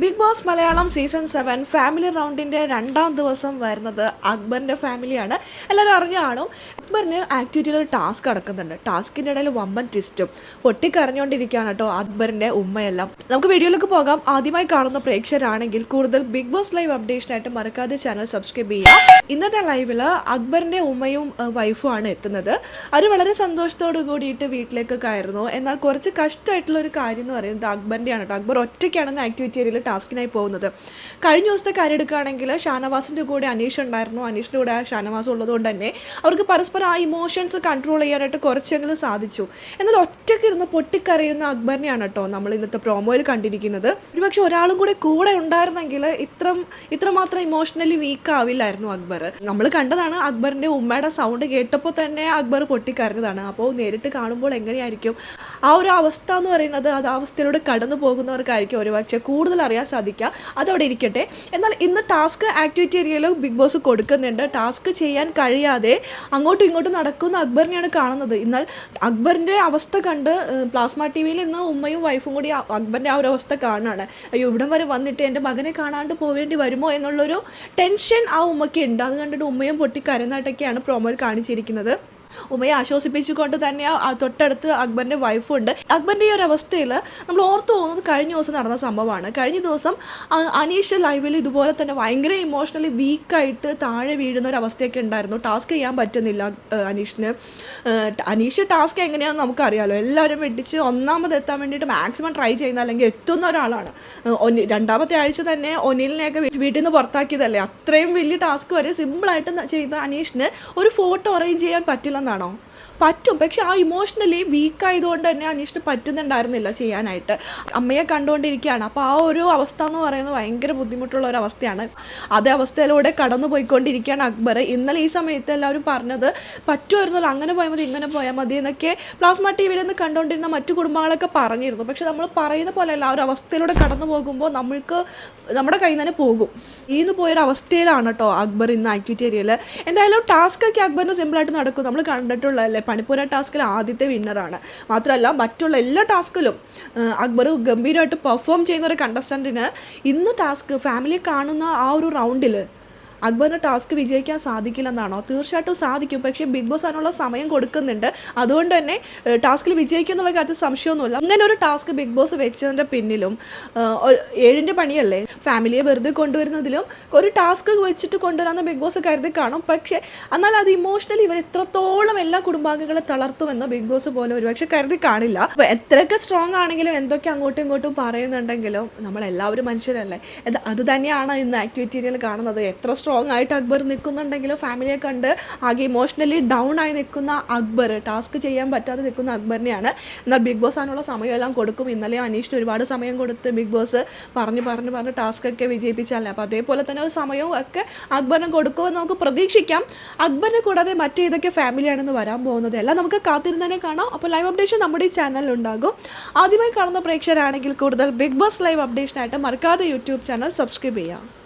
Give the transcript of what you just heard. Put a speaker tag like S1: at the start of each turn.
S1: Big Boss Malayalam season seven family റൗണ്ടിന്റെ രണ്ടാം ദിവസം വരുന്നത് അക്ബറിന്റെ ഫാമിലിയാണ്. എല്ലാവരും അറിഞ്ഞു കാണും. അക്ബറിന് ആക്ടിവിറ്റിയിൽ ഒരു ടാസ്ക് നടക്കുന്നുണ്ട്. ടാസ്കിന്റെ ഇടയിൽ വമ്പൻ ട്വിസ്റ്റും പൊട്ടിക്കരഞ്ഞുകൊണ്ടിരിക്കുകയാണ് കേട്ടോ അക്ബറിന്റെ ഉമ്മയെല്ലാം. നമുക്ക് വീഡിയോയിലേക്ക് പോകാം. ആദ്യമായി കാണുന്ന പ്രേക്ഷകരാണെങ്കിൽ കൂടുതൽ ബിഗ് ബോസ് ലൈവ് അപ്ഡേഷനായിട്ട് മറക്കാതെ ചാനൽ സബ്സ്ക്രൈബ് ചെയ്യാം ഇന്നത്തെ ലൈവിൽ അക്ബറിന്റെ ഉമ്മയും വൈഫുമാണ് എത്തുന്നത്. അവർ വളരെ സന്തോഷത്തോടു കൂടിയിട്ട് വീട്ടിലേക്ക് കയറുന്നു. എന്നാൽ കുറച്ച് കഷ്ടമായിട്ടുള്ള ഒരു കാര്യം എന്ന് പറയുന്നത് അക്ബറിന്റെയാണ് കേട്ടോ. അക്ബർ ഒറ്റയ്ക്കാണെന്ന് ആക്ടിവിറ്റി ഏരിയയിൽ ടാസ്കിനായി പോകുന്നത്. കഴിഞ്ഞ ദിവസത്തെ കാര്യം എടുക്കുകയാണെങ്കിൽ ഷാനവാസിന്റെ കൂടെ അനീഷ് ഉണ്ടായിരുന്നു. അനീഷിന്റെ കൂടെ ഷാനവാസ് ഉള്ളതുകൊണ്ട് തന്നെ അവർക്ക് പരസ്പരം ആ ഇമോഷൻസ് കൺട്രോൾ ചെയ്യാനായിട്ട് കുറച്ചെങ്കിലും സാധിച്ചു. എന്നാൽ ഒറ്റയ്ക്ക് ഇരുന്ന് പൊട്ടിക്കറിയുന്ന അക്ബറിനെയാണ് കേട്ടോ നമ്മൾ ഇന്നത്തെ പ്രോമോയിൽ കണ്ടിരിക്കുന്നത്. ഒരുപക്ഷെ ഒരാളും കൂടെ കൂടെ ഉണ്ടായിരുന്നെങ്കിൽ ഇത്രം ഇത്രമാത്രം ഇമോഷണലി വീക്ക് ആവില്ലായിരുന്നു അക്ബർ. നമ്മൾ കണ്ടതാണ് അക്ബറിന്റെ ഉമ്മയുടെ സൗണ്ട് കേട്ടപ്പോൾ തന്നെ അക്ബർ പൊട്ടിക്കരഞ്ഞതാണ്. അപ്പോൾ നേരിട്ട് കാണുമ്പോൾ എങ്ങനെയായിരിക്കും? ആ ഒരു അവസ്ഥ എന്ന് പറയുന്നത് അത് അവസ്ഥയിലൂടെ കടന്നു പോകുന്നവർക്കായിരിക്കും ഒരുപക്ഷെ കൂടുതൽ അറിയാൻ സാധിക്കുക. അതവിടെ ഇരിക്കട്ടെ. എന്നാൽ ഇന്ന് ടാസ്ക് ആക്ടിവിറ്റി ഏരിയയിൽ ബിഗ് ബോസ് കൊടുക്കുന്നുണ്ട്. ടാസ്ക് ചെയ്യാൻ കഴിയാതെ അങ്ങോട്ടും ഇങ്ങോട്ടും നടക്കുന്ന അക്ബറിനെയാണ് കാണുന്നത്. എന്നാൽ അക്ബറിന്റെ അവസ്ഥ കണ്ട് പ്ലാസ്മ ടി വിയിൽ ഇന്ന് ഉമ്മയും വൈഫും കൂടി അക്ബറിന്റെ ആ ഒരു അവസ്ഥ കാണുകയാണ് അയ്യോ ഇവിടം വരെ വന്നിട്ട് എന്റെ മകനെ കാണാണ്ട് പോവേണ്ടി വരുമോ എന്നുള്ളൊരു ടെൻഷൻ ആ ഉമ്മയ്ക്ക് ഉണ്ട്. അത് കണ്ടിട്ട് ഉമ്മയും പൊട്ടി കരനായിട്ടൊക്കെയാണ് പ്രോമോയിൽ കാണിച്ചിരിക്കുന്നത്. ഉമ്മയെ ആശ്വസിപ്പിച്ചുകൊണ്ട് തന്നെ ആ തൊട്ടടുത്ത് അക്ബറിന്റെ വൈഫുണ്ട്. അക്ബറിന്റെ ഈ ഒരു അവസ്ഥയിൽ നമ്മൾ ഓർത്തു പോകുന്നത് കഴിഞ്ഞ ദിവസം നടന്ന സംഭവമാണ്. കഴിഞ്ഞ ദിവസം അനീഷ ലൈവിൽ ഇതുപോലെ തന്നെ ഭയങ്കര ഇമോഷണലി വീക്കായിട്ട് താഴെ വീഴുന്ന ഒരു അവസ്ഥയൊക്കെ ഉണ്ടായിരുന്നു. ടാസ്ക് ചെയ്യാൻ പറ്റുന്നില്ല അനീഷിന്. അനീഷ് ടാസ്ക് എങ്ങനെയാണെന്ന് നമുക്കറിയാലോ. എല്ലാവരും വെട്ടിച്ച് ഒന്നാമത് എത്താൻ വേണ്ടിയിട്ട് മാക്സിമം ട്രൈ ചെയ്യുന്ന അല്ലെങ്കിൽ എത്തുന്ന ഒരാളാണ്. രണ്ടാമത്തെ ആഴ്ച തന്നെ ഒനിലിനെയൊക്കെ വീട്ടിൽ നിന്ന് പുറത്താക്കിയതല്ലേ? അത്രയും വലിയ ടാസ്ക് വരെ സിമ്പിളായിട്ട് ചെയ്ത അനീഷിന് ഒരു ഫോട്ടോ അറേഞ്ച് ചെയ്യാൻ പറ്റില്ലെന്നാണോ പറ്റും. പക്ഷെ ആ ഇമോഷണലി വീക്കായതുകൊണ്ട് തന്നെ അനീഷിന് പറ്റുന്നുണ്ടായിരുന്നില്ല ചെയ്യാനായിട്ട്. അമ്മയെ കണ്ടുകൊണ്ടിരിക്കുകയാണ്. അപ്പോൾ ആ ഒരു അവസ്ഥ എന്ന് പറയുന്നത് ഭയങ്കര ബുദ്ധിമുട്ടുള്ള ഒരു അവസ്ഥയാണ്. അതേ അവസ്ഥയിലൂടെ കടന്നു പോയിക്കൊണ്ടിരിക്കുകയാണ് അക്ബർ. ഇന്നലെ ഈ സമയത്ത് എല്ലാവരും പറഞ്ഞത് പറ്റുമായിരുന്നല്ലോ അങ്ങനെ പോയാൽ മതി ഇങ്ങനെ പോയാൽ മതി എന്നൊക്കെ പ്ലാസ്മ ടി വിയിൽ നിന്ന് കണ്ടുകൊണ്ടിരുന്ന മറ്റു കുടുംബങ്ങളൊക്കെ പറഞ്ഞിരുന്നു. പക്ഷെ നമ്മൾ പറയുന്ന പോലെയല്ല ആ ഒരു അവസ്ഥയിലൂടെ കടന്നു പോകുമ്പോൾ നമ്മൾക്ക് നമ്മുടെ കയ്യിൽ നിന്ന് തന്നെ പോകും. ഈന്ന് പോയൊരു അവസ്ഥയിലാണ് കേട്ടോ അക്ബർ ഇന്ന് ആക്ടിവിറ്റി ഏരിയയിൽ എന്തായാലും ടാസ്ക് ഒക്കെ അക്ബറിന് സിമ്പിളായിട്ട് നടക്കും. നമ്മൾ കണ്ടിട്ടുള്ളതല്ലേ? പണിപ്പുര ടാസ്കിൽ ആദ്യത്തെ വിന്നറാണ്. മാത്രമല്ല മറ്റുള്ള എല്ലാ ടാസ്കിലും അക്ബർ ഗംഭീരമായിട്ട് പെർഫോം ചെയ്യുന്ന ഒരു കണ്ടസ്റ്റന്റിന് ഇന്ന് ടാസ്ക് ഫാമിലിയെ കാണുന്ന ആ ഒരു റൗണ്ടിൽ അക്ബറിന് ടാസ്ക് വിജയിക്കാൻ സാധിക്കില്ലെന്നാണോ? തീർച്ചയായിട്ടും സാധിക്കും. പക്ഷേ ബിഗ് ബോസ് അതിനുള്ള സമയം കൊടുക്കുന്നുണ്ട്. അതുകൊണ്ട് തന്നെ ടാസ്കിൽ വിജയിക്കും എന്നുള്ള കാര്യത്തിൽ സംശയമൊന്നുമില്ല. അങ്ങനെ ഒരു ടാസ്ക് ബിഗ് ബോസ് വെച്ചതിന്റെ പിന്നിലും ഏഴിന്റെ പണിയല്ലേ? ഫാമിലിയെ വെറുതെ കൊണ്ടുവരുന്നതിലും ഒരു ടാസ്ക് വെച്ചിട്ട് കൊണ്ടുവരാമെന്ന് ബിഗ് ബോസ് കരുതി കാണും. പക്ഷേ എന്നാൽ അത് ഇമോഷണലി ഇവർ എത്രത്തോളം എല്ലാ കുടുംബാംഗങ്ങളെ തളർത്തുമെന്ന് ബിഗ് ബോസ് പോലും ഒരുപക്ഷെ കരുതി കാണില്ല. അപ്പോൾ എത്രയൊക്കെ സ്ട്രോങ് ആണെങ്കിലും എന്തൊക്കെ അങ്ങോട്ടും ഇങ്ങോട്ടും പറയുന്നുണ്ടെങ്കിലും നമ്മളെല്ലാവരും മനുഷ്യരല്ലേ? അത് തന്നെയാണ് ഇന്ന് ആക്ടിവിറ്റീരിയൽ കാണുന്നത്. എത്ര ആയിട്ട് അക്ബർ നിൽക്കുന്നുണ്ടെങ്കിലും ഫാമിലിയെ കണ്ട് ആകെ ഇമോഷണലി ഡൗൺ ആയി നിൽക്കുന്ന അക്ബർ ടാസ്ക് ചെയ്യാൻ പറ്റാതെ നിൽക്കുന്ന അക്ബറിനെയാണ് എന്നാൽ ബിഗ് ബോസ് അതിനുള്ള സമയമെല്ലാം കൊടുക്കും. ഇന്നലെ അനീഷിന് ഒരുപാട് സമയം കൊടുത്ത് ബിഗ് ബോസ് പറഞ്ഞ് പറഞ്ഞ് പറഞ്ഞ് ടാസ്ക് ഒക്കെ വിജയിപ്പിച്ചല്ലേ അപ്പോൾ അതേപോലെ തന്നെ ഒരു സമയവും ഒക്കെ അക്ബറിന് കൊടുക്കുമെന്ന് നമുക്ക് പ്രതീക്ഷിക്കാം. അക്ബറിനെ കൂടാതെ മറ്റേതൊക്കെ ഫാമിലിയാണെന്ന് വരാൻ പോകുന്നത് എല്ലാം നമുക്ക് കാത്തിരുന്നതിനെ കാണാം. അപ്പോൾ ലൈവ് അപ്ഡേഷൻ നമ്മുടെ ഈ ചാനലിൽ ഉണ്ടാകും. ആദ്യമായി കാണുന്ന പ്രേക്ഷകരാണെങ്കിൽ കൂടുതൽ ബിഗ് ബോസ് ലൈവ് അപ്ഡേഷനായിട്ട് മറക്കാതെ യൂട്യൂബ് ചാനൽ സബ്സ്ക്രൈബ് ചെയ്യാം.